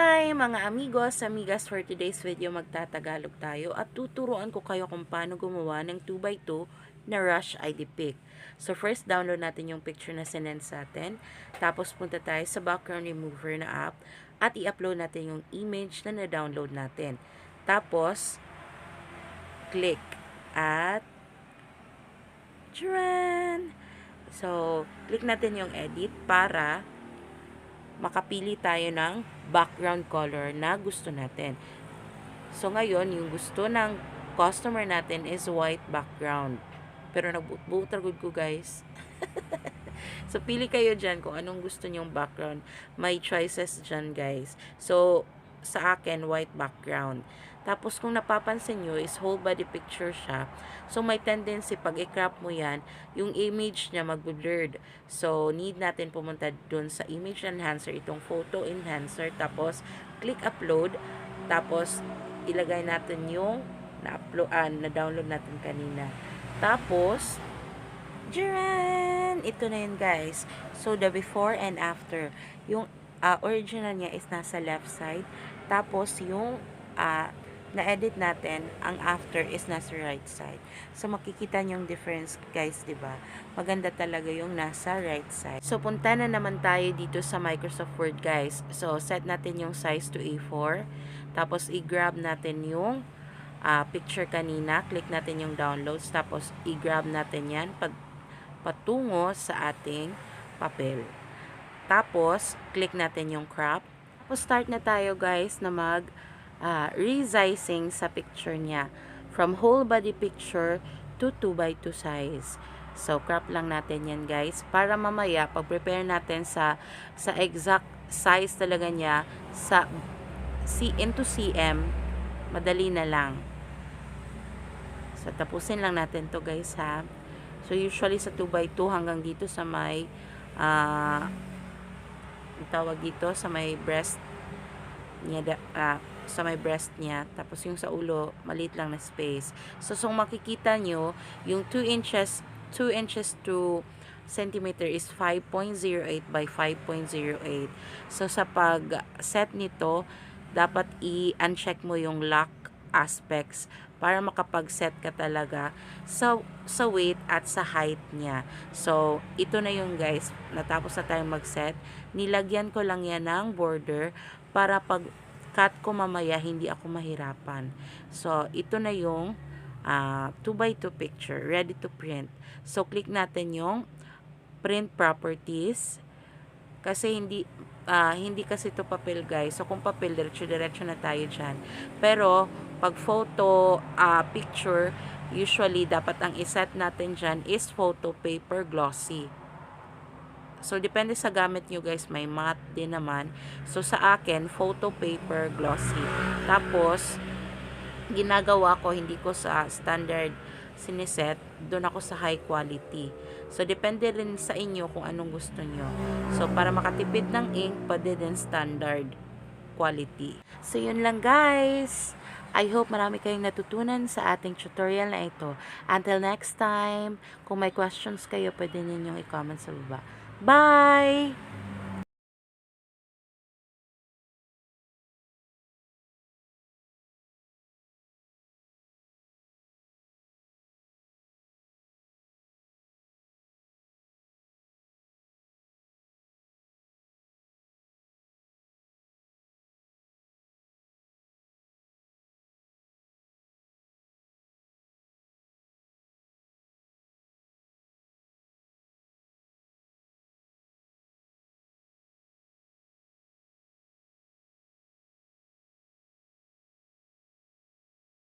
Hi mga amigos, amigas for today's video magtatagalog tayo at tuturuan ko kayo kung paano gumawa ng 2x2 na Rush ID pic. So first download natin yung picture na sinend sa atin. Tapos punta tayo sa background remover na app at i-upload natin yung image na na-download natin. Tapos click at Tcharan! So, click natin yung edit para makapili tayo ng background color na gusto natin. So, ngayon, yung gusto ng customer natin is white background. Pero nagbuot ko guys. so, pili kayo dyan kung anong gusto nyong background. May choices dyan guys. So, sa akin, white background. Tapos, kung napapansin nyo, is whole body picture siya. So, may tendency, pag i-crop mo yan, yung image niya mag-blurred. So, need natin pumunta dun sa image enhancer, itong photo enhancer. Tapos, click upload. Tapos, ilagay natin yung na-upload, ah, na-download natin kanina. Tapos, Jiran! Ito na yun, guys. So, the before and after. Yung uh, original niya is nasa left side. Tapos, yung uh, na-edit natin, ang after is nasa right side. So, makikita niyo yung difference, guys, ba? Maganda talaga yung nasa right side. So, punta na naman tayo dito sa Microsoft Word, guys. So, set natin yung size to A4. Tapos, i-grab natin yung uh, picture kanina. Click natin yung downloads. Tapos, i-grab natin yan pag patungo sa ating papel. Tapos, click natin yung crop. Tapos, start na tayo, guys, na mag uh, resizing sa picture niya from whole body picture to 2 by 2 size. So, crop lang natin yan guys para mamaya pag-prepare natin sa sa exact size talaga niya sa C into cm madali na lang. So, tapusin lang natin to guys ha. So, usually sa 2 by 2 hanggang dito sa may uh, tawag dito sa may breast niya uh, sa may breast niya. Tapos yung sa ulo, maliit lang na space. So, so makikita nyo, yung 2 inches, 2 inches to centimeter is 5.08 by 5.08. So, sa pag-set nito, dapat i-uncheck mo yung lock aspects para makapag-set ka talaga sa, sa weight at sa height niya. So, ito na yung guys, natapos na tayong mag-set. Nilagyan ko lang yan ng border para pag cut ko mamaya, hindi ako mahirapan. So, ito na yung uh, 2x2 picture, ready to print. So, click natin yung print properties. Kasi hindi, uh, hindi kasi to papel guys. So, kung papel, diretso-diretso na tayo dyan. Pero, pag photo, uh, picture, usually, dapat ang iset natin dyan is photo paper glossy. So, depende sa gamit nyo guys. May matte din naman. So, sa akin, photo paper glossy. Tapos, ginagawa ko, hindi ko sa standard siniset. Doon ako sa high quality. So, depende rin sa inyo kung anong gusto nyo. So, para makatipid ng ink, pwede din standard quality. So, yun lang guys. I hope marami kayong natutunan sa ating tutorial na ito. Until next time, kung may questions kayo, pwede ninyong i-comment sa baba. Bye!